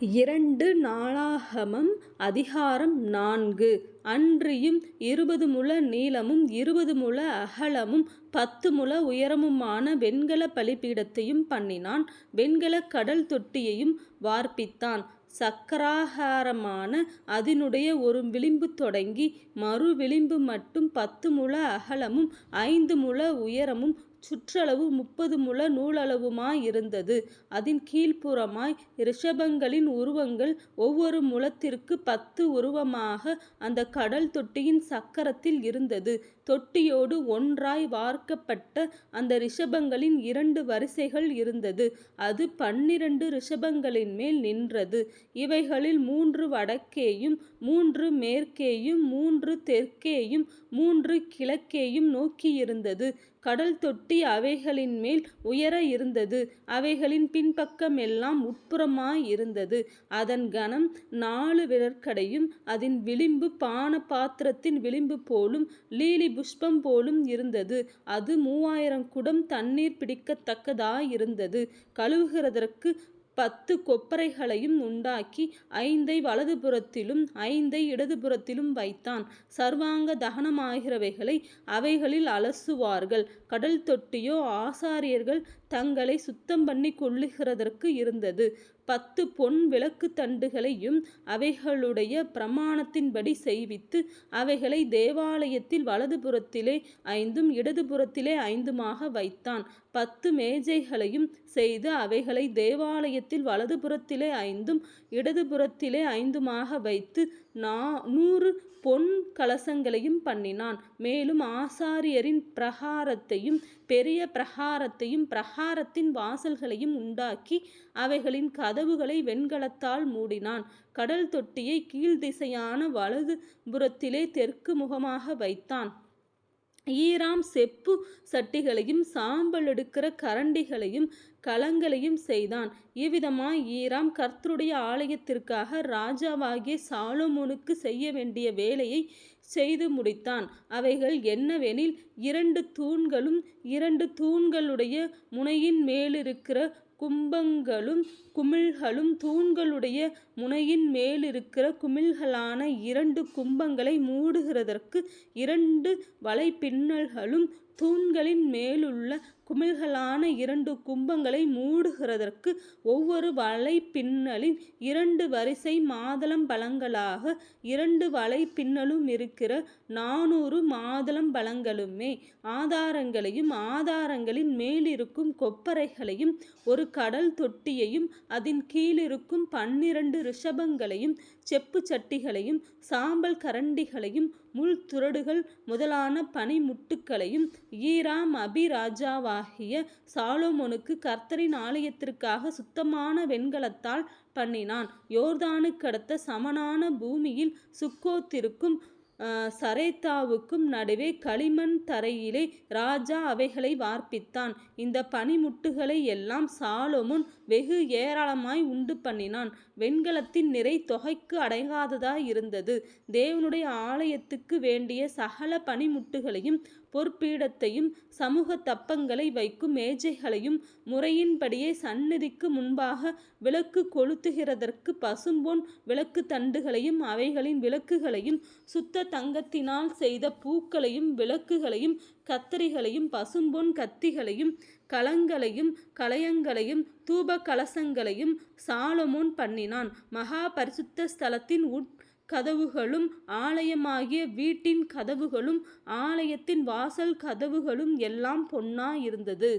இரண்டு நாளாகமம் அதிகாரம் நான்கு அன்றியும் இருபது முழ நீளமும் இருபது முழ அகலமும் பத்து முழ உயரமுமான வெண்கல பலிபீடத்தையும் பண்ணினான். வெண்கல கடல் தொட்டியையும் வார்ப்பித்தான். சக்கராகாரமான அதனுடைய ஒரு விளிம்பு தொடங்கி மறு விளிம்பு மட்டும் பத்து முழ அகலமும் ஐந்து முழ உயரமும் சுற்றளவு முப்பது முழ நூலளவுமாய் இருந்தது அதன் கீழ்ப்புறமாய் ரிஷபங்களின் உருவங்கள் ஒவ்வொரு முழத்திற்கு பத்து உருவமாக அந்த கடல் தொட்டியின் சக்கரத்தில் இருந்தது. தொட்டியோடு ஒன்றாய் வார்க்கப்பட்ட அந்த ரிஷபங்களின் இரண்டு வரிசைகள் இருந்தது. அது பன்னிரண்டு ரிஷபங்களின் மேல் நின்றது. இவைகளில் மூன்று வடக்கேயும் மூன்று மேற்கேயும் மூன்று தெற்கேயும் மூன்று கிழக்கேயும் நோக்கியிருந்தது. கடல் தொட்டி அவைகளின் மேல் உயர இருந்தது. அவைகளின் பின்பக்கமெல்லாம் உட்புறமாயிருந்தது. அதன் கனம் நாலு விரற்கடையும் அதன் விளிம்பு பான பாத்திரத்தின் விளிம்பு போலும் லீலி புஷ்பம் போலும் இருந்தது. அது மூவாயிரம் குடம் தண்ணீர் பிடிக்கத்தக்கதாயிருந்தது. கழுவுகிறதற்கு பத்து கொப்பரைகளையும் உண்டாக்கி ஐந்தை வலதுபுறத்திலும் ஐந்தை இடதுபுறத்திலும் வைத்தான். சர்வாங்க தகனமாகிறவைகளை அவைகளில் அலசுவார்கள். கடல் தொட்டியோ ஆசாரியர்கள் தங்களை சுத்தம் பண்ணி கொள்ளுகிறதற்கு இருந்தது. பத்து பொன் விளக்குத்தண்டுகளையும் அவைகளுடைய பிரமாணத்தின்படி செய்வித்து அவைகளை தேவாலயத்தில் வலதுபுறத்திலே ஐந்தும் இடதுபுறத்திலே ஐந்துமாக வைத்தான். பத்து மேஜைகளையும் செய்து அவைகளை தேவாலயத்தில் வலதுபுறத்திலே ஐந்தும் இடதுபுறத்திலே ஐந்துமாக வைத்து நூறு பொன் கலசங்களையும் பண்ணினான். மேலும் ஆசாரியரின் பிரகாரத்தையும் பெரிய பிரகாரத்தையும் பிரகாரத்தின் வாசல்களையும் உண்டாக்கி அவைகளின் கதவுகளை வெண்கலத்தால் மூடினான். கடல் தொட்டியை கீழ்த்திசையான வலது புறத்திலே தெற்கு முகமாக வைத்தான். ஈராம் செப்பு சட்டிகளையும் சாம்பல் எடுக்கிற கரண்டிகளையும் கலங்களையும் செய்தான். இவ்விதமாய் ஈராம் கர்த்தருடைய ஆலயத்திற்காக ராஜாவாகிய செய்ய வேண்டிய வேலையை செய்து முடித்தான். அவைகள் என்னவெனில் இரண்டு தூண்களும் இரண்டு தூண்களுடைய முனையின் மேலிருக்கிற கும்பங்களும் குமிழ்களும் தூண்களுடைய முனையின் மேலிருக்கிற குமிழ்களான இரண்டு கும்பங்களை மூடுகிறதற்கு இரண்டு வலைப்பின்னல்களும் தூண்களின் மேலுள்ள குமிழ்களான இரண்டு கும்பங்களை மூடுகிறதற்கு ஒவ்வொரு வலை பின்னலின் இரண்டு வரிசை மாதளம் பழங்களாக இரண்டு வலை பின்னலும் இருக்கிற நானூறு மாதளம் பழங்களுமே. ஆதாரங்களையும் ஆதாரங்களின் மேலிருக்கும் கொப்பரைகளையும் ஒரு கடல் தொட்டியையும் அதன் கீழிருக்கும் பன்னிரண்டு ரிஷபங்களையும் செப்பு சட்டிகளையும் சாம்பல் கரண்டிகளையும் முள் துரடுகள் முதலான பனிமுட்டுக்களையும் ஈராம் அபிராஜாவாகிய சாலோமோனுக்கு கர்த்தரின் ஆலயத்திற்காக சுத்தமான வெண்கலத்தால் பண்ணினான். யோர்தானுக்கடுத்த சமனான பூமியில் சுக்கோத்திற்கும் சரேத்தாவுக்கும் நடுவே களிமண் தரையிலே ராஜா அவைகளை வார்ப்பித்தான். இந்த பனிமுட்டுகளை எல்லாம் சாலோமுன் வெகு ஏராளமாய் உண்டு பண்ணினான் வெண்கலத்தின் நிறை தொகைக்கு அடங்காததாயிருந்தது. தேவனுடைய ஆலயத்துக்கு வேண்டிய சகல பனிமுட்டுகளையும் பொற்பீடத்தையும் சமூக தப்பங்களை வைக்கும் மேஜைகளையும் முறையின்படியே சந்நிதிக்கு முன்பாக விளக்கு கொளுத்துகிறதற்கு பசும்பொன் விளக்கு தண்டுகளையும் அவைகளின் விளக்குகளையும் சுத்த தங்கத்தினால் செய்த பூக்களையும் விளக்குகளையும் கத்தரிகளையும் பசும்பொன் கத்திகளையும் கலங்களையும் கலயங்களையும் தூபகலசங்களையும் சாலமோன் பண்ணினான். மகா பரிசுத்த ஸ்தலத்தின் கதவுகளும் ஆலயமாகிய வீட்டின் கதவுகளும் ஆலயத்தின் வாசல் கதவுகளும் எல்லாம் பொன்னாயிருந்தது.